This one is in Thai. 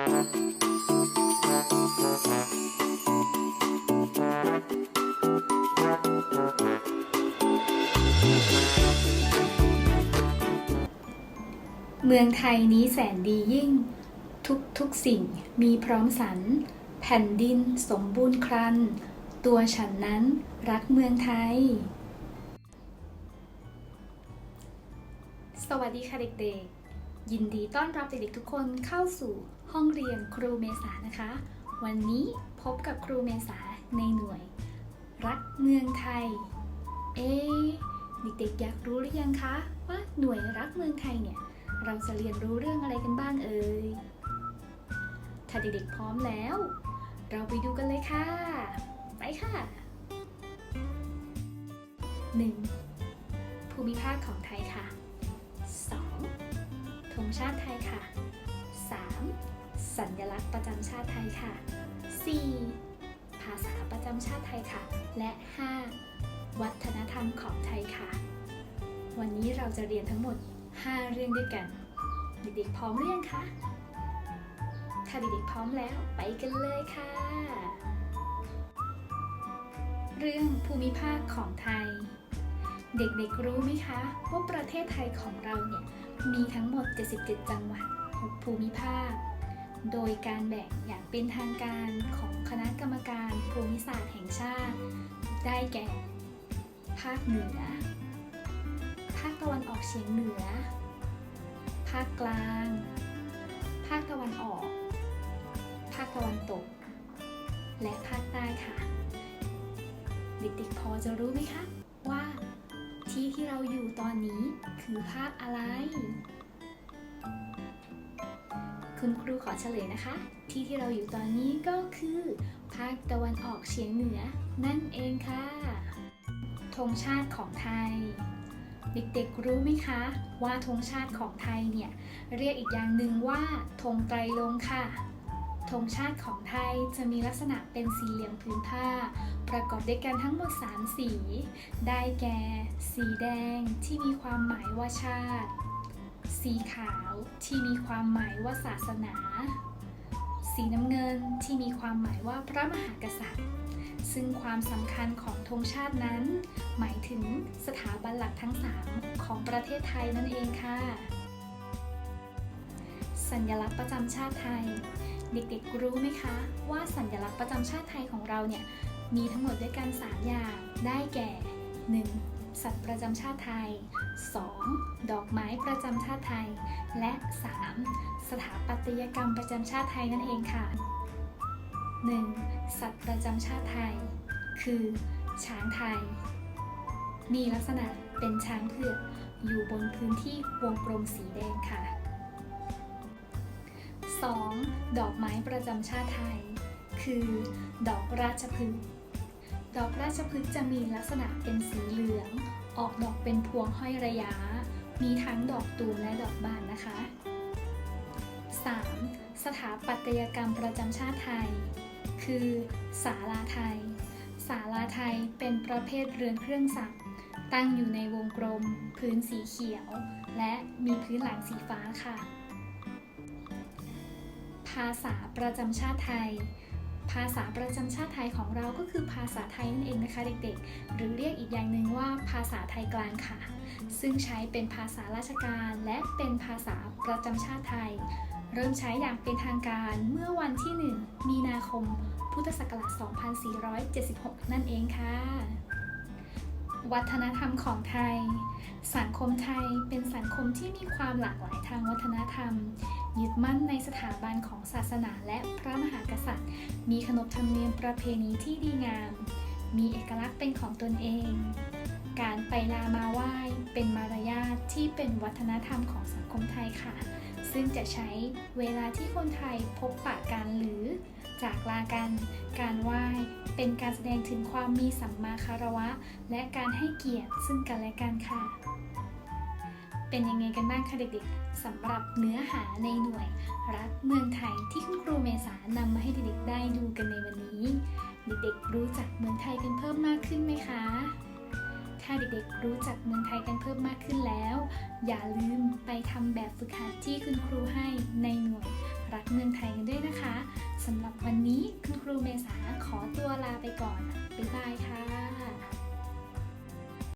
เมืองไทยนี้แสนดียิ่ง ทุกทุกสิ่งมีพร้อมสรรแผ่นดินสมบูรณ์ครัน ตัวฉันนั้นรักเมืองไทย สวัสดีค่ะเด็กๆ ยินดีต้อนรับเด็กๆทุกคนเข้าสู่ห้องเรียนครูเมษานะคะ วันนี้พบกับครูเมษาในหน่วย รักเมืองไทย เอ๊เด็กๆอยากรู้หรือยังคะว่าหน่วยรักเมืองไทยเนี่ยเราจะเรียนรู้เรื่องอะไรกันบ้างเอ่ยถ้าเด็กๆพร้อมแล้ว เราไปดูกันเลยค่ะ ไปค่ะ 1. ภูมิภาคของไทยค่ะ 2. ธงชาติไทยค่ะ 3. สัญลักษณ์ประจำชาติไทยค่ะ 4. ภาษาประจำชาติไทยค่ะ และ 5. วัฒนธรรมของไทยค่ะ วันนี้เราจะเรียนทั้งหมด 5 เรื่องด้วยกัน เด็กๆพร้อมหรือยังคะถ้าเด็กๆพร้อมแล้วไปกันเลยค่ะ เรื่องภูมิภาคของไทย เด็กๆรู้ไหมคะ ว่าประเทศไทยของเราเนี่ย มีทั้งหมด 77 จังหวัด 6 ภูมิภาค โดยการแบ่งอย่างเป็นทางการของคณะกรรมการภูมิศาสตร์แห่งชาติ ได้แก่ ภาคเหนือ ภาคตะวันออกเฉียงเหนือ ภาคกลาง ภาคตะวันออก ภาคตะวันตก และภาคใต้ค่ะ เด็กๆพอจะรู้ไหมคะ ที่ที่เราอยู่ตอนนี้คือภาคอะไร คุณครูขอเฉลยนะคะ ที่ที่เราอยู่ตอนนี้ก็คือ ภาคตะวันออกเฉียงเหนือ นั่นเองค่ะธงชาติของไทย เด็กๆรู้ไหมคะ ว่าธงชาติของไทยเนี่ยเรียกอีกอย่างหนึ่งว่าธงไตรรงค์ค่ะธงชาติของไทยจะมีลักษณะเป็นสี่เหลี่ยมผืนผ้า ประกอบด้วยกันทั้งหมด 3 สี ได้แก่ สีแดงที่มีความหมายว่าชาติ สีขาวที่มีความหมายว่าศาสนา สีน้ำเงินที่มีความหมายว่าพระมหากษัตริย์ ซึ่งความสำคัญของธงชาตินั้น หมายถึงสถาบันหลักทั้ง 3 ของประเทศไทยนั่นเองค่ะ สัญลักษณ์ประจำชาติไทย เด็กๆรู้ไหมคะ ว่าสัญลักษณ์ประจำชาติไทยของเราเนี่ย มีทั้งหมดด้วยกัน 3 อย่าง ได้แก่ 1. สัตว์ประจำชาติไทย 2. ดอกไม้ประจำชาติไทย และ 3. สถาปัตยกรรมประจำชาติไทยนั่นเองค่ะ 1. สัตว์ประจำชาติไทย คือ ช้างไทย มีลักษณะเป็นช้างเผือกอยู่บนพื้นที่วงกลมสีแดงค่ะ 2. ดอกไม้ประจำชาติไทย คือ ดอกราชพฤกษ์ ดอกราชพฤกษ์จะมีลักษณะเป็นสีเหลือง ออกดอกเป็นพวงห้อยระยะ มีทั้งดอกตูมและดอกบานนะคะ 3. สถาปัตยกรรมประจำชาติไทย คือศาลาไทย ศาลาไทยเป็นประเภทเรือนเครื่องสักตั้งอยู่ในวงกลม พื้นสีเขียว และมีพื้นหลังสีฟ้าค่ะ ภาษาประจำชาติไทย ภาษาประจำชาติไทยของเราก็คือภาษาไทยนั่นเองนะคะเด็กๆ หรือเรียกอีกอย่างหนึ่งว่าภาษาไทยกลางค่ะ ซึ่งใช้เป็นภาษาราชการและเป็นภาษาประจำชาติไทย เริ่มใช้อย่างเป็นทางการเมื่อวันที่ 1 มีนาคม พุทธศักราช 2476 นั่นเองค่ะ วัฒนธรรมของไทย สังคมไทยเป็นสังคมที่มีความหลากหลายทางวัฒนธรรม ยึดมั่นในสถาบันของศาสนาและพระมหากษัตริย์ มีขนบธรรมเนียมประเพณีที่ดีงาม มีเอกลักษณ์เป็นของตนเอง การไปลามาไหว้เป็นมารยาทที่เป็นวัฒนธรรมของสังคมไทยค่ะ ซึ่งจะใช้เวลาที่คนไทยพบปะกันหรือจากลากัน การไหว้เป็นการแสดงถึงความมีสัมมาคารวะ และการให้เกียรติซึ่งกันและกันค่ะ เป็นยังไงกันบ้างคะเด็กๆสำหรับเนื้อหาในหน่วยรักเมืองไทยที่คุณครูเมษานำมาให้เด็กๆได้ดูกันในวันนี้ เด็กๆรู้จักเมืองไทยกันเพิ่มมากขึ้นไหมคะถ้าเด็กๆรู้จักเมืองไทยกันเพิ่มมากขึ้นแล้ว อย่าลืมไปทำแบบฝึกหัดที่คุณครูให้ในหน่วยรักเมืองไทยกันด้วยนะคะสำหรับวันนี้คุณครูเมษาขอตัวลาไปก่อนบ๊ายบายค่ะ